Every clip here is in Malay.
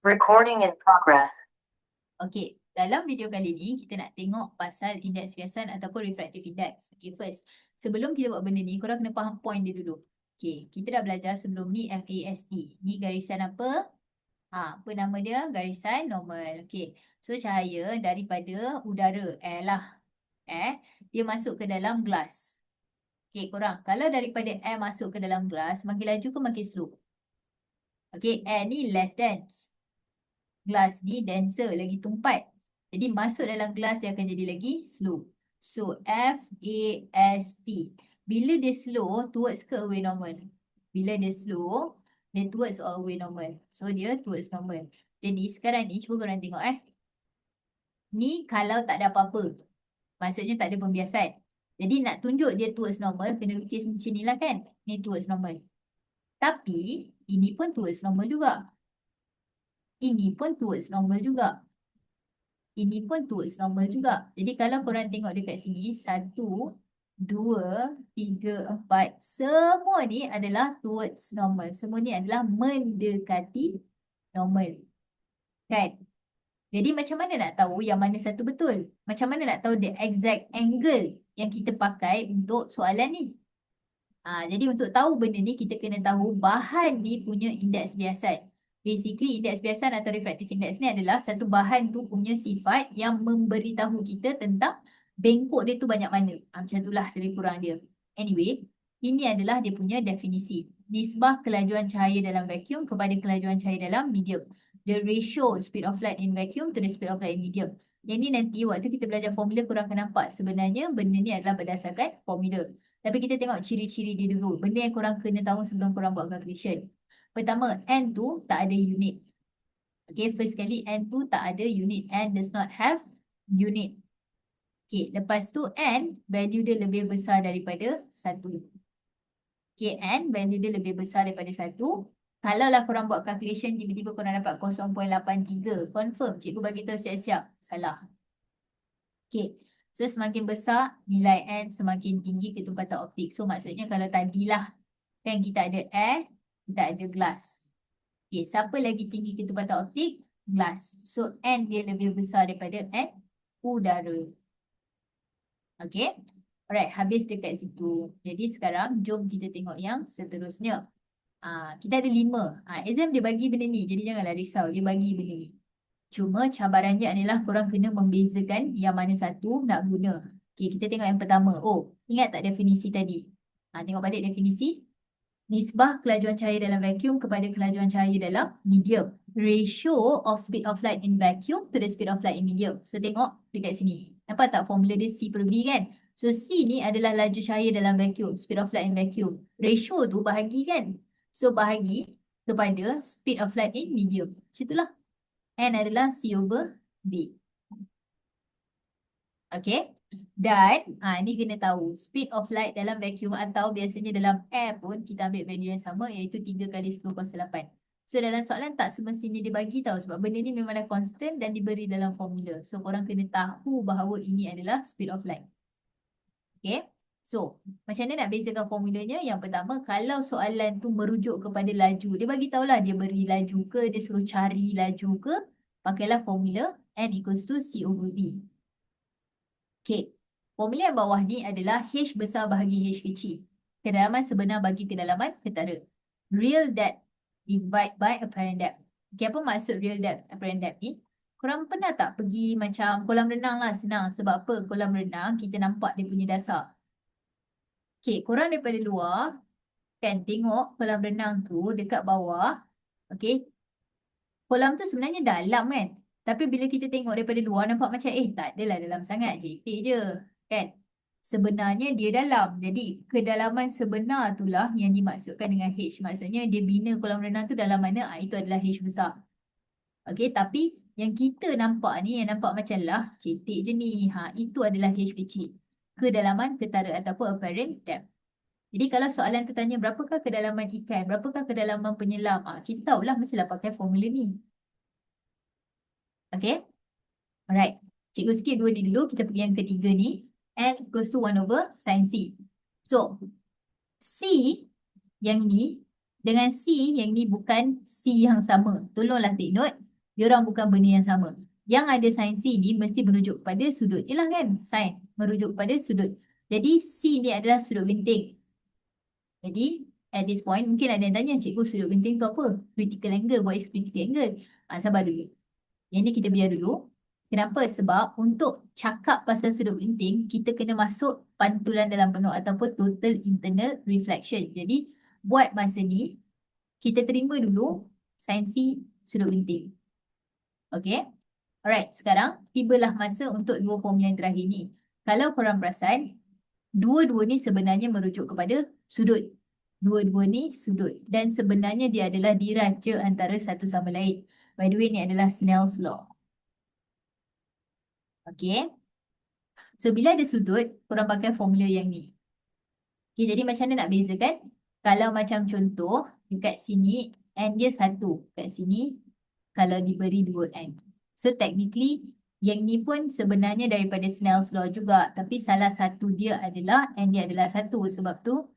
Recording in progress. Okey, dalam video kali ni kita nak tengok pasal indeks biasan ataupun refractive index. Okey, first, sebelum kita buat benda ni, korang kena faham point dia dulu. Okey, kita dah belajar sebelum ni FAST. Ni garisan apa? Ha, apa nama dia? Garisan normal. Okey, so cahaya daripada udara, air lah. Eh, dia masuk ke dalam gelas. Okey, korang, kalau daripada air masuk ke dalam gelas, makin laju ke makin slow? Okey, air ni less dense gelas ni denser lagi tumpat. Jadi masuk dalam gelas dia akan jadi lagi slow. So F A S T. Bila dia slow towards ke away normal? Bila dia slow dia towards or away normal. So dia towards normal. Jadi sekarang ni cuba korang tengok eh. Ni kalau tak ada apa-apa. Maksudnya tak ada pembiasan. Jadi nak tunjuk dia towards normal kena lukis macam ni lah kan. Ni towards normal. Tapi ini pun towards normal juga. Ini pun towards normal juga. Ini pun towards normal juga. Jadi kalau korang tengok dekat sini, satu, dua, tiga, empat. Semua ni adalah towards normal. Semua ni adalah mendekati normal. Kan? Jadi macam mana nak tahu yang mana satu betul? Macam mana nak tahu the exact angle yang kita pakai untuk soalan ni? Ha, jadi untuk tahu benda ni, kita kena tahu bahan ni punya indeks biasan. Basically, indeks biasan atau refractive index ni adalah satu bahan tu punya sifat yang memberitahu kita tentang bengkok dia tu banyak mana. Ha, macam itulah lebih kurang dia. Anyway, ini adalah dia punya definisi. Nisbah kelajuan cahaya dalam vacuum kepada kelajuan cahaya dalam medium. The ratio speed of light in vacuum to the speed of light in medium. Yang ni nanti waktu kita belajar formula korang akan nampak sebenarnya benda ni adalah berdasarkan formula. Tapi kita tengok ciri-ciri dia dulu. Benda yang korang kena tahu sebelum korang buat calculation. Pertama, N tu tak ada unit. Okay, first kali N tu tak ada unit. N does not have unit. Okay, lepas tu N, value dia lebih besar daripada 1. Okay, N, value dia lebih besar daripada 1. Kalau lah korang buat calculation, tiba-tiba korang dapat 0.83. Confirm, cikgu bagi tahu siap-siap. Salah. Okay, so semakin besar nilai N, semakin tinggi ketumpatan optik. So maksudnya kalau tadilah kan kita ada air, tak ada glass. Okay, siapa lagi tinggi ketepatan optik? Glass. So, N dia lebih besar daripada N udara. Okay. Alright, habis dekat situ. Jadi sekarang, jom kita tengok yang seterusnya. Uh, kita ada lima. Uh, exam dia bagi benda ni. Jadi janganlah risau. Dia bagi benda ni. Cuma cabarannya adalah korang kena membezakan yang mana satu nak guna. Okay, kita tengok yang pertama. Oh, ingat tak definisi tadi? Uh, tengok balik definisi nisbah kelajuan cahaya dalam vacuum kepada kelajuan cahaya dalam medium. Ratio of speed of light in vacuum to the speed of light in medium. So tengok dekat sini. Nampak tak formula dia C per V kan? So C ni adalah laju cahaya dalam vacuum, speed of light in vacuum. Ratio tu bahagi kan? So bahagi kepada speed of light in medium. Macam itulah. N adalah C over V. Okay. Dan ha, ni kena tahu speed of light dalam vacuum atau biasanya dalam air pun kita ambil value yang sama iaitu 3 kali 10 kuasa 8. So dalam soalan tak semestinya dia bagi tahu sebab benda ni memang dah constant dan diberi dalam formula. So korang kena tahu bahawa ini adalah speed of light. Okay. So macam mana nak bezakan formulanya? Yang pertama kalau soalan tu merujuk kepada laju. Dia bagi tahulah dia beri laju ke, dia suruh cari laju ke. Pakailah formula N equals to C over V. Okay. Formula yang bawah ni adalah H besar bahagi H kecil. Kedalaman sebenar bagi kedalaman ketara. Real depth divide by apparent depth. Okay, apa maksud real depth, apparent depth ni? Korang pernah tak pergi macam kolam renang lah senang. Sebab apa? Kolam renang kita nampak dia punya dasar. Okay, korang daripada luar kan tengok kolam renang tu dekat bawah. Okay. Kolam tu sebenarnya dalam kan. Tapi bila kita tengok daripada luar nampak macam eh tak adalah dalam sangat jetik je kan. Sebenarnya dia dalam. Jadi kedalaman sebenar itulah yang dimaksudkan dengan H. Maksudnya dia bina kolam renang tu dalam mana ah, itu adalah H besar. Okey tapi yang kita nampak ni yang nampak macam lah cetek je ni. Ha, itu adalah H kecil. Kedalaman ketara ataupun apparent depth. Jadi kalau soalan tu tanya berapakah kedalaman ikan, berapakah kedalaman penyelam, ha, kita tahulah mestilah pakai formula ni. Okay. Alright. Cikgu skip dua ni dulu. Kita pergi yang ketiga ni. N equals to 1 over sin C. So, C yang ni dengan C yang ni bukan C yang sama. Tolonglah take note. Dia orang bukan benda yang sama. Yang ada sin C ni mesti merujuk kepada sudut. Yalah kan? Sin merujuk kepada sudut. Jadi C ni adalah sudut genting. Jadi at this point mungkin ada yang tanya cikgu sudut genting tu apa? Critical angle. What is critical angle? Ha, sabar dulu. Yang ni kita biar dulu. Kenapa? Sebab untuk cakap pasal sudut genting, kita kena masuk pantulan dalam penuh ataupun total internal reflection. Jadi buat masa ni, kita terima dulu sin C sudut genting. Okay? Alright, sekarang tibalah masa untuk dua formula yang terakhir ni. Kalau korang perasan, dua-dua ni sebenarnya merujuk kepada sudut. Dua-dua ni sudut. Dan sebenarnya dia adalah diraja antara satu sama lain. By the way, ni adalah Snell's Law. Okay. So, bila ada sudut, korang pakai formula yang ni. Okay, jadi macam mana nak bezakan? Kalau macam contoh, dekat sini, N dia satu. Kat sini, kalau diberi dua N. So technically yang ni pun sebenarnya daripada Snell's law juga tapi salah satu dia adalah N dia adalah satu sebab tu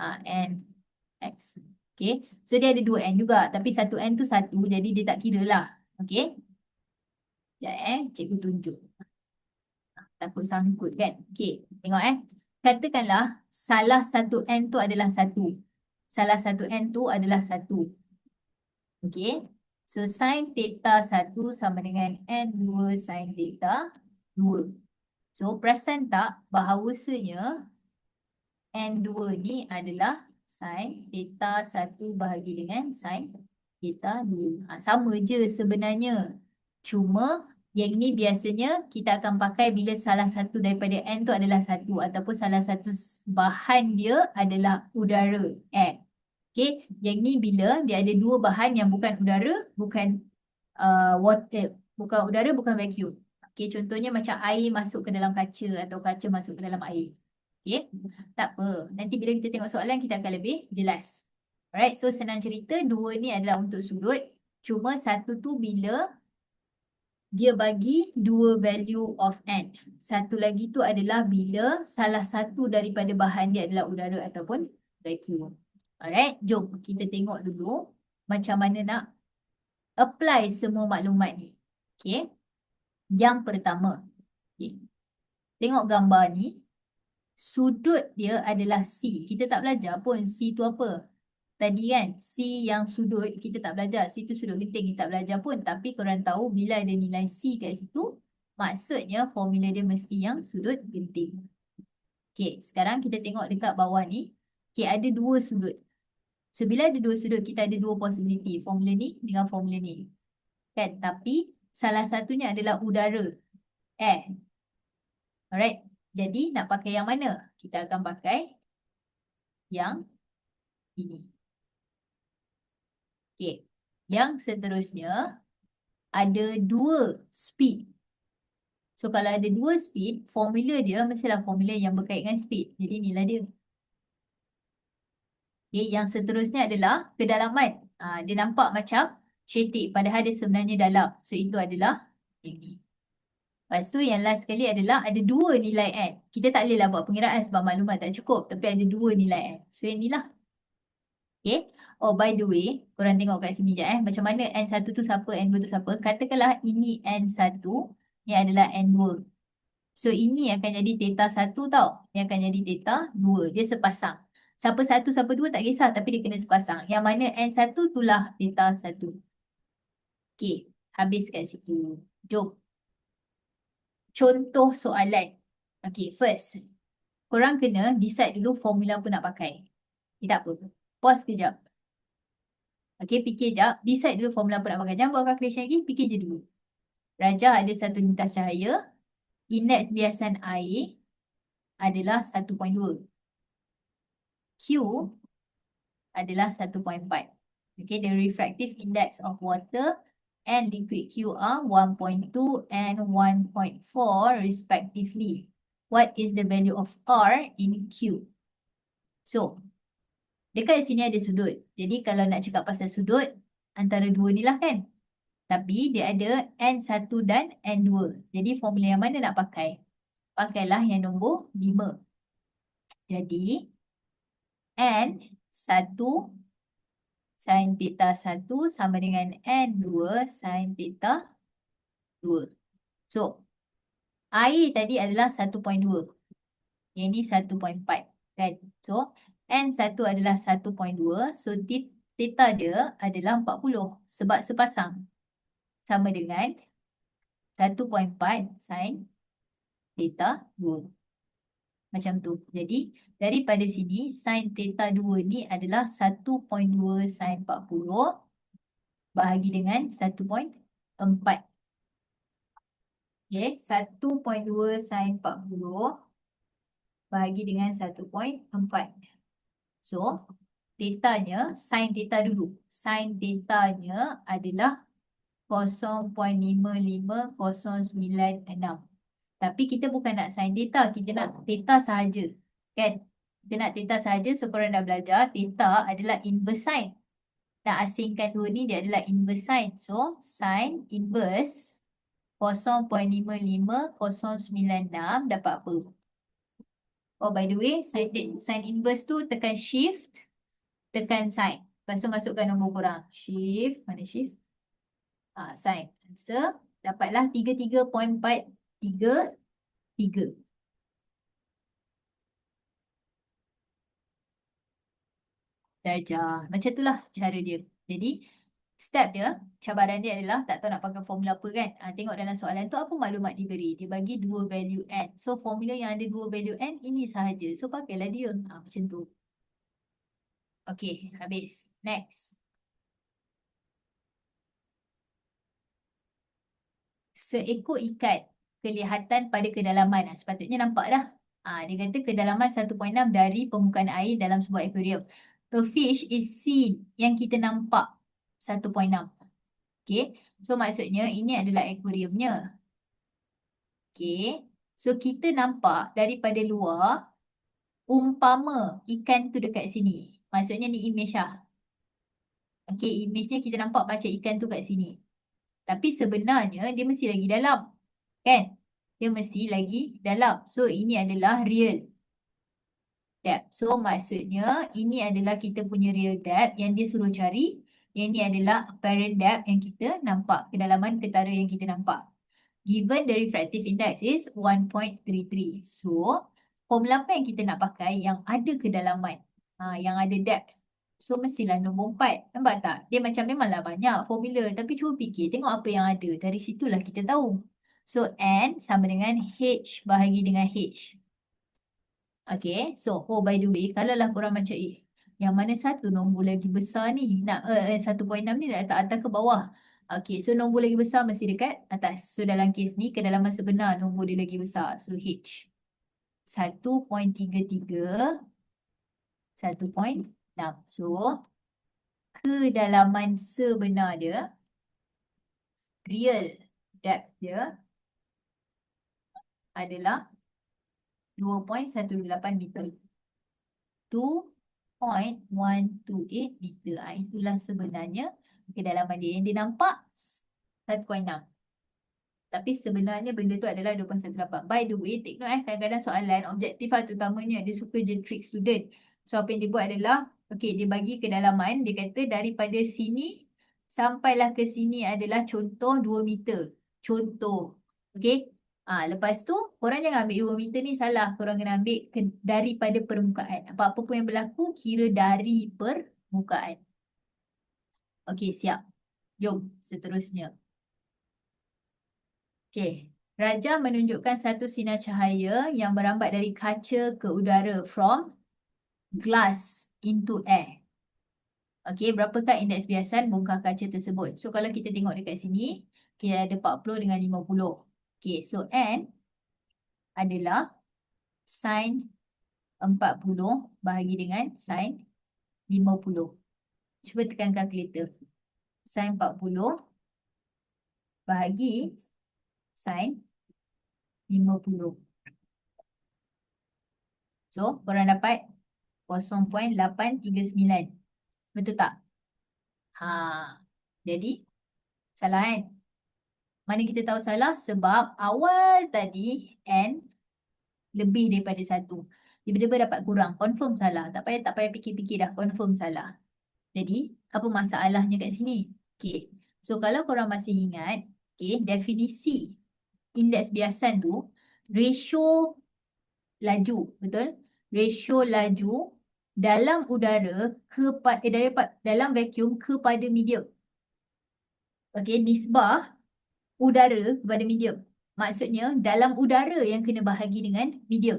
uh, N X. Okay. So dia ada dua N juga tapi satu N tu satu jadi dia tak kira lah. Okay. Sekejap eh. Cikgu tunjuk. Takut sangkut kan. Okay. Tengok eh. Katakanlah salah satu N tu adalah satu. Salah satu N tu adalah satu. Okay. So sin theta 1 sama dengan N2 sin theta 2. So perasan tak bahawasanya N2 ni adalah sin theta 1 bahagi dengan sin theta 2. Ha, sama je sebenarnya. Cuma yang ni biasanya kita akan pakai bila salah satu daripada N tu adalah satu ataupun salah satu bahan dia adalah udara, air. Okay, yang ni bila dia ada dua bahan yang bukan udara, bukan uh, water, bukan udara, bukan vacuum. Okay, contohnya macam air masuk ke dalam kaca atau kaca masuk ke dalam air. Okay, tak apa. Nanti bila kita tengok soalan, kita akan lebih jelas. Alright, so senang cerita, dua ni adalah untuk sudut. Cuma satu tu bila dia bagi dua value of n. Satu lagi tu adalah bila salah satu daripada bahan dia adalah udara ataupun vacuum. Alright, jom kita tengok dulu macam mana nak apply semua maklumat ni. Okay. Yang pertama. Okay. Tengok gambar ni. Sudut dia adalah C. Kita tak belajar pun C tu apa. Tadi kan C yang sudut kita tak belajar. C tu sudut genting kita tak belajar pun. Tapi korang tahu bila ada nilai C kat situ. Maksudnya formula dia mesti yang sudut genting. Okay, sekarang kita tengok dekat bawah ni. Okay, ada dua sudut. So bila ada dua sudut kita ada dua possibility. Formula ni dengan formula ni. Kan? Tapi salah satunya adalah udara. Air. Alright. Jadi nak pakai yang mana? Kita akan pakai yang ini. Okay. Yang seterusnya ada dua speed. So kalau ada dua speed, formula dia mestilah formula yang berkait dengan speed. Jadi inilah dia. Okay, yang seterusnya adalah kedalaman. Ha, dia nampak macam cetik padahal dia sebenarnya dalam. So itu adalah ini. Lepas tu yang last sekali adalah ada dua nilai N. Kita tak bolehlah buat pengiraan sebab maklumat tak cukup. Tapi ada dua nilai N. So yang inilah. Okay. Oh by the way, korang tengok kat sini je eh. Macam mana N1 tu siapa, N2 tu siapa. Katakanlah ini N1, ni adalah N2. So ini akan jadi theta 1 tau. Yang akan jadi theta 2. Dia sepasang. Siapa satu, siapa dua tak kisah tapi dia kena sepasang. Yang mana N1 itulah theta 1. Okey, habis kat situ. Jom. Contoh soalan. Okey, first. Korang kena decide dulu formula apa nak pakai. Tidak apa. Pause kejap. Okey, fikir jap. Decide dulu formula apa nak pakai. Jangan buat calculation lagi, fikir je dulu. Raja ada satu lintas cahaya. Indeks biasan air adalah 1.2. Q adalah 1.5. Okay, the refractive index of water and liquid Q are 1.2 and 1.4 respectively. What is the value of R in Q? So, dekat sini ada sudut. Jadi kalau nak cakap pasal sudut, antara dua ni lah kan. Tapi dia ada N1 dan N2. Jadi formula yang mana nak pakai? Pakailah yang nombor 5. Jadi, N satu sin theta 1 sama dengan N2 sin theta 2. So, I tadi adalah 1.2. Yang ni 1.4 kan. So, N1 adalah 1.2. So, theta dia adalah 40 sebab sepasang. Sama dengan 1.4 sin theta 2. Macam tu. Jadi, daripada sini sin theta 2 ni adalah 1.2 sin 40 bahagi dengan 1.4. Okay, 1.2 sin 40 bahagi dengan 1.4. So, tetanya, sin theta dulu. Sin tetanya adalah 0.550996. Tapi kita bukan nak sin theta, kita nak theta sahaja. Kan? Kita nak theta sahaja, so korang dah belajar, theta adalah inverse sin. Nak asingkan dua ni, dia adalah inverse sin. So, sin inverse 0.5596 dapat apa? Oh by the way, sin, sin inverse tu tekan shift, tekan sin. Lepas tu masukkan nombor korang. Shift, mana shift? Ha, sin. Answer, dapatlah 33.433. Darjah. Macam itulah cara dia. Jadi, step dia, cabaran dia adalah tak tahu nak pakai formula apa kan. Ha, tengok dalam soalan tu apa maklumat diberi. Dia bagi dua value n. So formula yang ada dua value n ini sahaja. So pakailah dia. Ha, macam tu. Okay, habis. Next. Seekor ikat kelihatan pada kedalaman. Ha, sepatutnya nampak dah. Ha, dia kata kedalaman 1.6 dari permukaan air dalam sebuah aquarium. A fish is seen yang kita nampak 1.6. Okay. So maksudnya ini adalah aquariumnya. Okay. So kita nampak daripada luar umpama ikan tu dekat sini. Maksudnya ni image lah. Okay. Image ni kita nampak macam ikan tu kat sini. Tapi sebenarnya dia mesti lagi dalam. Kan? Dia mesti lagi dalam. So ini adalah real depth. So maksudnya ini adalah kita punya real depth yang dia suruh cari. Yang ini adalah apparent depth yang kita nampak, kedalaman ketara yang kita nampak. Given the refractive index is 1.33. So, formula apa yang kita nak pakai yang ada kedalaman, ha, yang ada depth. So, mestilah nombor 4. Nampak tak? Dia macam memanglah banyak formula. Tapi cuba fikir, tengok apa yang ada. Dari situlah kita tahu. So, N sama dengan H bahagi dengan H. Okay, so, oh by the way, kalau lah korang macam, eh, yang mana satu nombor lagi besar ni? Nak uh, 1.6 ni nak letak atas ke bawah? Okay, so nombor lagi besar mesti dekat atas. So dalam kes ni kedalaman sebenar nombor dia lagi besar. So H. 1.33. 1.6. So kedalaman sebenar dia. Real depth dia. Adalah 2.18 meter. 2 0.128 meter. Ha, itulah sebenarnya kedalaman dia. Yang dia nampak 1.6. Tapi sebenarnya benda tu adalah 2.18. By the way, take note eh, kadang-kadang soalan objektif lah terutamanya dia suka je trick student. So apa yang dia buat adalah, okay dia bagi kedalaman, dia kata daripada sini sampailah ke sini adalah contoh 2 meter. Contoh. Okay. Ha, lepas tu, korang jangan ambil 2 meter ni salah. Korang kena ambil ke, daripada permukaan. Apa-apa pun yang berlaku, kira dari permukaan. Okey, siap. Jom, seterusnya. Okey, Raja menunjukkan satu sinar cahaya yang berambat dari kaca ke udara from glass into air. Okey, berapakah indeks biasan bongkar kaca tersebut? So, kalau kita tengok dekat sini, kita ada 40 dengan 50. Okay, so N adalah sin 40 bahagi dengan sin 50. Cuba tekan kalkulator. Sin 40 bahagi sin 50. So, korang dapat 0.839. Betul tak? Ha, jadi, salah kan? Mana kita tahu salah? Sebab awal tadi N lebih daripada satu. Tiba-tiba dapat kurang. Confirm salah. Tak payah tak payah fikir-fikir dah. Confirm salah. Jadi Apa masalahnya kat sini? Okay. So kalau korang masih ingat, okay, definisi indeks biasan tu ratio laju, betul? Ratio laju dalam udara kepada eh, daripada dalam vacuum kepada medium. Okey, nisbah udara kepada medium. Maksudnya dalam udara yang kena bahagi dengan medium.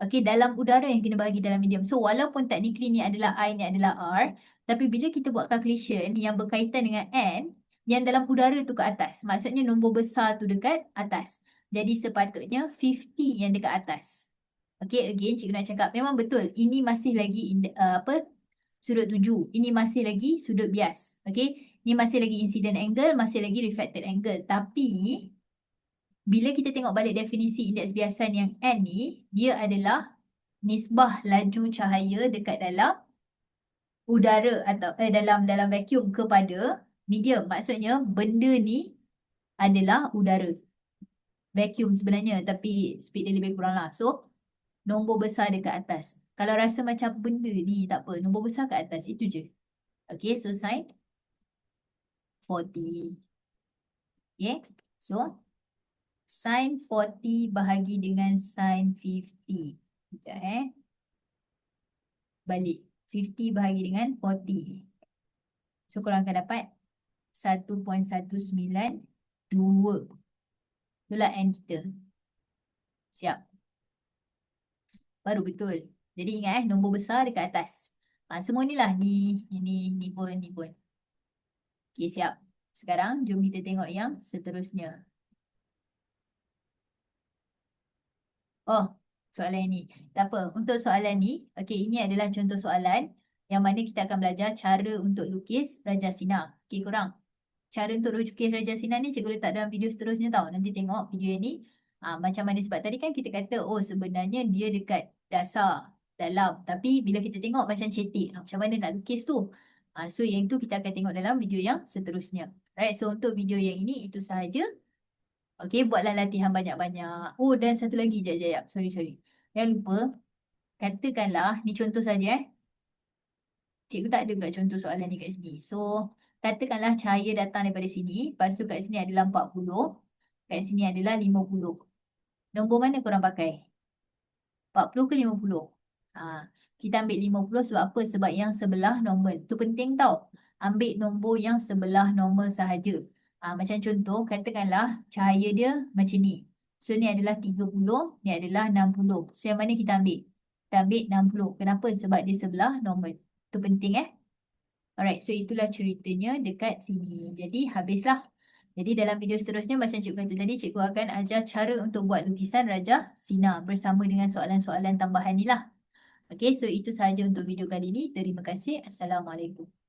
Okey, dalam udara yang kena bahagi dalam medium. So walaupun technically ni adalah I, ni adalah R. Tapi bila kita buat calculation yang berkaitan dengan N, yang dalam udara tu ke atas. Maksudnya nombor besar tu dekat atas. Jadi sepatutnya 50 yang dekat atas. Okay, again cikgu nak cakap memang betul. Ini masih lagi uh, apa sudut tuju. Ini masih lagi sudut bias. Okay. Ni masih lagi incident angle, masih lagi reflected angle. Tapi, bila kita tengok balik definisi indeks biasan yang N ni, dia adalah nisbah laju cahaya dekat dalam udara atau eh, dalam dalam vacuum kepada medium. Maksudnya, benda ni adalah udara. Vacuum sebenarnya, tapi speed dia lebih kurang lah. So, nombor besar dekat atas. Kalau rasa macam benda ni tak apa, nombor besar kat atas, itu je. Okay, so sign 40. Okay. So, sin 40 bahagi dengan sin 50. Sekejap eh. Balik. 50 bahagi dengan 40. So, korang akan dapat 1.192. Itulah N kita. Siap. Baru betul. Jadi ingat eh, nombor besar dekat atas. Ha, semua ni lah ni, ni, ni pun, ni pun. Okay, siap. Sekarang, jom kita tengok yang seterusnya. Oh, soalan ini. Tak apa, untuk soalan ni, okay, ini adalah contoh soalan yang mana kita akan belajar cara untuk lukis Raja Sinar. Okay, korang. Cara untuk lukis Raja Sinar ni cikgu letak dalam video seterusnya tau. Nanti tengok video ini. Ha, macam mana sebab tadi kan kita kata, oh sebenarnya dia dekat dasar, dalam. Tapi bila kita tengok macam cetik, ha, macam mana nak lukis tu? Ha, so yang itu kita akan tengok dalam video yang seterusnya. Right, so untuk video yang ini itu sahaja. Okay, buatlah latihan banyak-banyak. Oh, dan satu lagi, jap, jap, jap. Sorry, sorry. Jangan lupa, katakanlah, ni contoh saja eh. Cikgu tak ada pula contoh soalan ni kat sini. So, katakanlah cahaya datang daripada sini. Lepas tu kat sini adalah 40. Kat sini adalah 50. Nombor mana korang pakai? 40 ke 50? Ha, kita ambil 50 sebab apa? Sebab yang sebelah normal. Tu penting tau. Ambil nombor yang sebelah normal sahaja. Ha, macam contoh, katakanlah cahaya dia macam ni. So ni adalah 30, ni adalah 60. So yang mana kita ambil? Kita ambil 60. Kenapa? Sebab dia sebelah normal. Tu penting eh. Alright, so itulah ceritanya dekat sini. Jadi habislah. Jadi dalam video seterusnya macam cikgu kata tadi, cikgu akan ajar cara untuk buat lukisan Raja Sina bersama dengan soalan-soalan tambahan ni lah. Okay, so itu sahaja untuk video kali ini. Terima kasih. Assalamualaikum.